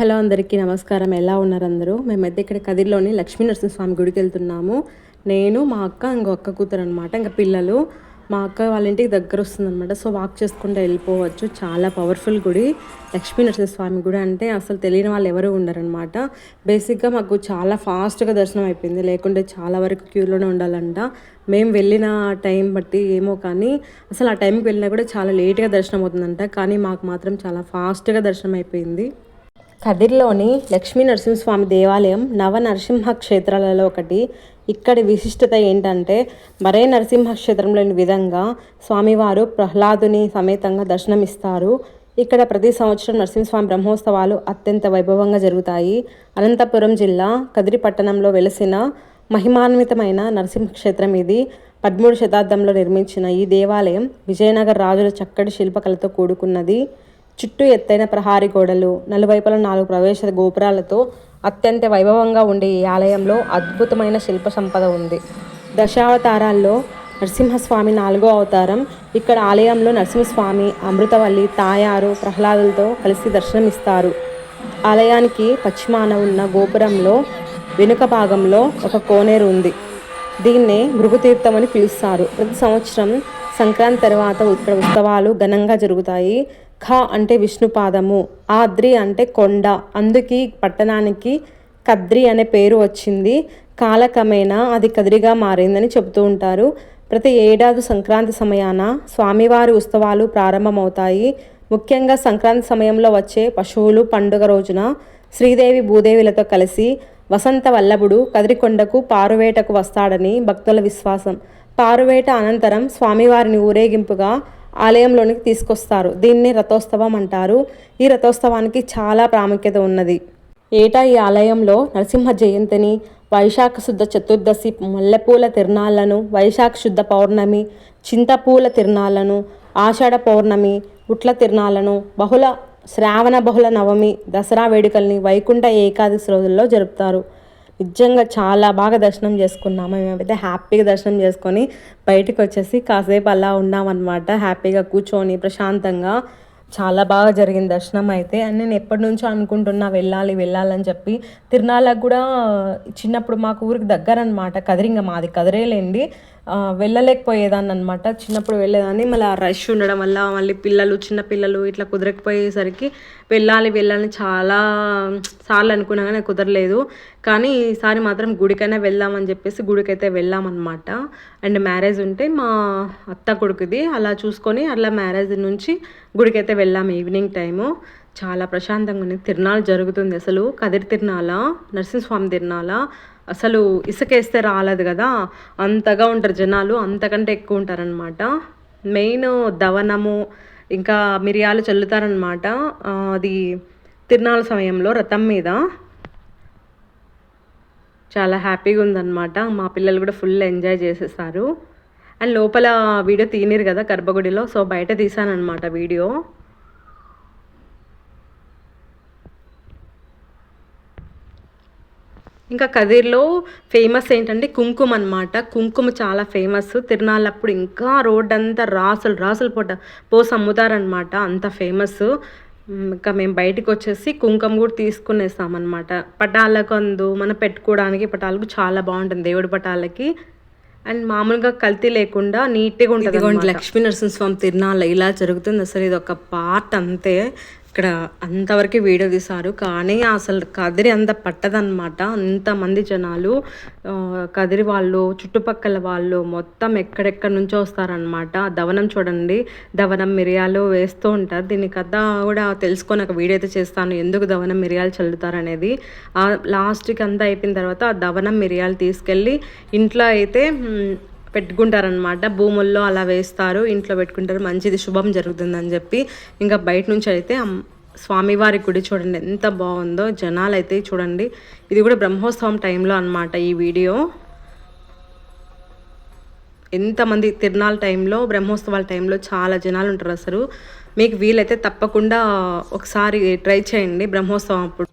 Hello అందరికీ నమస్కారం. ఎలా ఉన్నారు అందరూ? మేమైతే ఇక్కడ కదిర్లోని లక్ష్మీ నరసింహస్వామి గుడికి వెళ్తున్నాము. నేను మా అక్క ఇంకో అక్క కూతురు అనమాట ఇంకా పిల్లలు. మా అక్క వాళ్ళ ఇంటికి దగ్గర వస్తుందన్నమాట. సో వాక్ చేసుకుంటూ వెళ్ళిపోవచ్చు. చాలా పవర్ఫుల్ గుడి. లక్ష్మీ నరసింహస్వామి గుడి అంటే అసలు తెలియని వాళ్ళు ఎవరు ఉండరనమాట బేసిక్గా మాకు చాలా ఫాస్ట్గా దర్శనం అయిపోయింది. లేకుంటే చాలా వరకు క్యూలోనే ఉండాలంట. మేము వెళ్ళిన టైం బట్టి ఏమో కానీ అసలు ఆ టైంకి వెళ్ళినా కూడా చాలా లేట్గా దర్శనం అవుతుందంట. కానీ మాకు మాత్రం చాలా ఫాస్ట్గా దర్శనం అయిపోయింది. కదిర్లోని లక్ష్మీ నరసింహస్వామి దేవాలయం నవ నరసింహ క్షేత్రాలలో ఒకటి. ఇక్కడి విశిష్టత ఏంటంటే మరే నరసింహ క్షేత్రంలోని విధంగా స్వామివారు ప్రహ్లాదుని సమేతంగా దర్శనమిస్తారు. ఇక్కడ ప్రతి సంవత్సరం నరసింహస్వామి బ్రహ్మోత్సవాలు అత్యంత వైభవంగా జరుగుతాయి. అనంతపురం జిల్లా కదిరి పట్టణంలో వెలసిన మహిమాన్వితమైన నరసింహక్షేత్రం ఇది. పదమూడు శతాబ్దంలో నిర్మించిన ఈ దేవాలయం విజయనగర రాజుల చక్కటి శిల్పకళతో కూడుకున్నది. చుట్టూ ఎత్తైన ప్రహారీ గోడలు నలువైపుల నాలుగు ప్రవేశ గోపురాలతో అత్యంత వైభవంగా ఉండే ఈ ఆలయంలో అద్భుతమైన శిల్ప సంపద ఉంది. దశావతారాల్లో నరసింహస్వామి నాలుగో అవతారం ఇక్కడ ఆలయంలో నరసింహస్వామి అమృతవల్లి తాయారు ప్రహ్లాదులతో కలిసి దర్శనమిస్తారు. ఆలయానికి పశ్చిమాన ఉన్న గోపురంలో వెనుక భాగంలో ఒక కోనేరు ఉంది. దీన్నే మృగుతీర్థం అని పిలుస్తారు. ప్రతి సంవత్సరం సంక్రాంతి తర్వాత ఇక్కడ ఉత్సవాలు ఘనంగా జరుగుతాయి. ఖ అంటే విష్ణుపాదము ఆద్రి అంటే కొండ. అందుకే పట్టణానికి కద్రి అనే పేరు వచ్చింది. కాలక్రమేణా అది కదిరిగా మారిందని చెబుతూ ఉంటారు. ప్రతి ఏడాది సంక్రాంతి సమయాన స్వామివారి ఉత్సవాలు ప్రారంభమవుతాయి. ముఖ్యంగా సంక్రాంతి సమయంలో వచ్చే పశువులు పండుగ రోజున శ్రీదేవి భూదేవిలతో కలిసి వసంత వల్లభుడు కదిరికొండకు పారువేటకు వస్తాడని భక్తుల విశ్వాసం. పారువేట అనంతరం స్వామివారిని ఊరేగింపుగా ఆలయంలోనికి తీసుకొస్తారు. దీన్ని రథోత్సవం అంటారు. ఈ రథోత్సవానికి చాలా ప్రాముఖ్యత ఉన్నది. ఏటా ఈ ఆలయంలో నరసింహ జయంతిని వైశాఖ శుద్ధ చతుర్దశి మల్లెపూల తిరునాళ్ళను వైశాఖ శుద్ధ పౌర్ణమి చింతపూల తిరునాళ్ళను ఆషాఢ పౌర్ణమి ఉట్ల తిరునాళ్ళను బహుళ శ్రావణ బహుళ నవమి దసరా వేడుకల్ని వైకుంఠ ఏకాదశి రోజుల్లో జరుపుతారు. నిజంగా చాలా బాగా దర్శనం చేసుకున్నాము. మేమైతే హ్యాపీగా దర్శనం చేసుకొని బయటకు వచ్చేసి కాసేపు అలా ఉన్నామన్నమాట. హ్యాపీగా కూర్చొని ప్రశాంతంగా చాలా బాగా జరిగింది దర్శనం అయితే. అండ్ నేను ఎప్పటి నుంచో అనుకుంటున్నా వెళ్ళాలి వెళ్ళాలని చెప్పి. తిరునాళ్ళకు కూడా చిన్నప్పుడు మాకు ఊరికి దగ్గర అనమాట కదిరింగ మాది కదిరేలేండి. వెళ్ళలేకపోయేదాన్ని అనమాట చిన్నప్పుడు వెళ్ళేదాన్ని. మళ్ళీ ఆ రష్ ఉండడం వల్ల మళ్ళీ పిల్లలు చిన్న పిల్లలు ఇట్లా కుదరకపోయేసరికి వెళ్ళాలి వెళ్ళాలని చాలా సార్లు అనుకున్నా కానీ కుదరలేదు. కానీ ఈసారి మాత్రం గుడికైనా వెళ్దామని చెప్పేసి గుడికైతే వెళ్ళామన్నమాట. అండ్ మ్యారేజ్ ఉంటే మా అత్త కొడుకుది. అలా చూసుకొని అట్లా మ్యారేజ్ నుంచి గుడికైతే వెళ్ళాము ఈవినింగ్ టైము చాలా ప్రశాంతంగా ఉంది. తిరునాళ్ళు జరుగుతుంది. అసలు కదిరి తిరునాళ నరసింహస్వామి తిరునాళ అసలు ఇసుకేస్తే రాలేదు కదా? అంతగా ఉంటారు జనాలు. అంతకంటే ఎక్కువ ఉంటారనమాట మెయిన్ దవనము ఇంకా మిరియాలు చల్లుతారనమాట అది తిరునాళ్ళ సమయంలో రథం మీద. చాలా హ్యాపీగా ఉందన్నమాట. మా పిల్లలు కూడా ఫుల్ ఎంజాయ్ చేసేసారు. అండ్ లోపల వీడియో తీనిరు కదా గర్భగుడిలో సో బయట తీసానమాట వీడియో. ఇంకా కదిర్లో ఫేమస్ ఏంటంటే కుంకుమ అనమాట కుంకుమ చాలా ఫేమస్. తిరునాళ్ళప్పుడు ఇంకా రోడ్ అంతా రాసులు రాసులు పోట పోసి అమ్ముతారనమాట అంత ఫేమస్. ఇంకా మేము బయటకు వచ్చేసి కుంకుమ కూడా తీసుకునేసామన్నమాట పటాలకు అందు మనం పెట్టుకోవడానికి పటాలకు చాలా బాగుంటుంది దేవుడి పటాలకి. అండ్ మామూలుగా కల్తీ లేకుండా నీట్గా ఉంటుంది లక్ష్మీ నరసింహస్వామి తిరునాళ్ళ ఇలా జరుగుతుంది అసలు. ఇది ఒక పార్ట్ అంతే. ఇక్కడ అంతవరకు వీడియో తీశారు. కానీ అసలు కదిరి అంత పట్టదనమాట అంతమంది జనాలు కదిరి వాళ్ళు చుట్టుపక్కల వాళ్ళు మొత్తం ఎక్కడెక్కడ నుంచో వస్తారనమాట దవనం చూడండి. దవనం మిరియాలు వేస్తూ ఉంటారు. దీని కథ కూడా తెలుసుకొని ఒక వీడియో అయితే చేస్తాను. ఎందుకు దవనం మిరియాలు చల్లుతారనేది. లాస్ట్కి అంతా అయిపోయిన తర్వాత ఆ దవనం మిరియాలు తీసుకెళ్ళి ఇంట్లో అయితే పెట్టుకుంటారనమాట భూముల్లో అలా వేస్తారు ఇంట్లో పెట్టుకుంటారు మంచిది శుభం జరుగుతుందని చెప్పి. ఇంకా బయట నుంచి అయితే స్వామివారి గుడి చూడండి ఎంత బాగుందో. జనాలు అయితే చూడండి. ఇది కూడా బ్రహ్మోత్సవం టైంలో అనమాట ఈ వీడియో. ఎంతమంది తిరునాళ్ళ టైంలో బ్రహ్మోత్సవాల టైంలో చాలా జనాలు ఉంటారు అసలు. మీకు వీలైతే తప్పకుండా ఒకసారి ట్రై చేయండి బ్రహ్మోత్సవం అప్పుడు.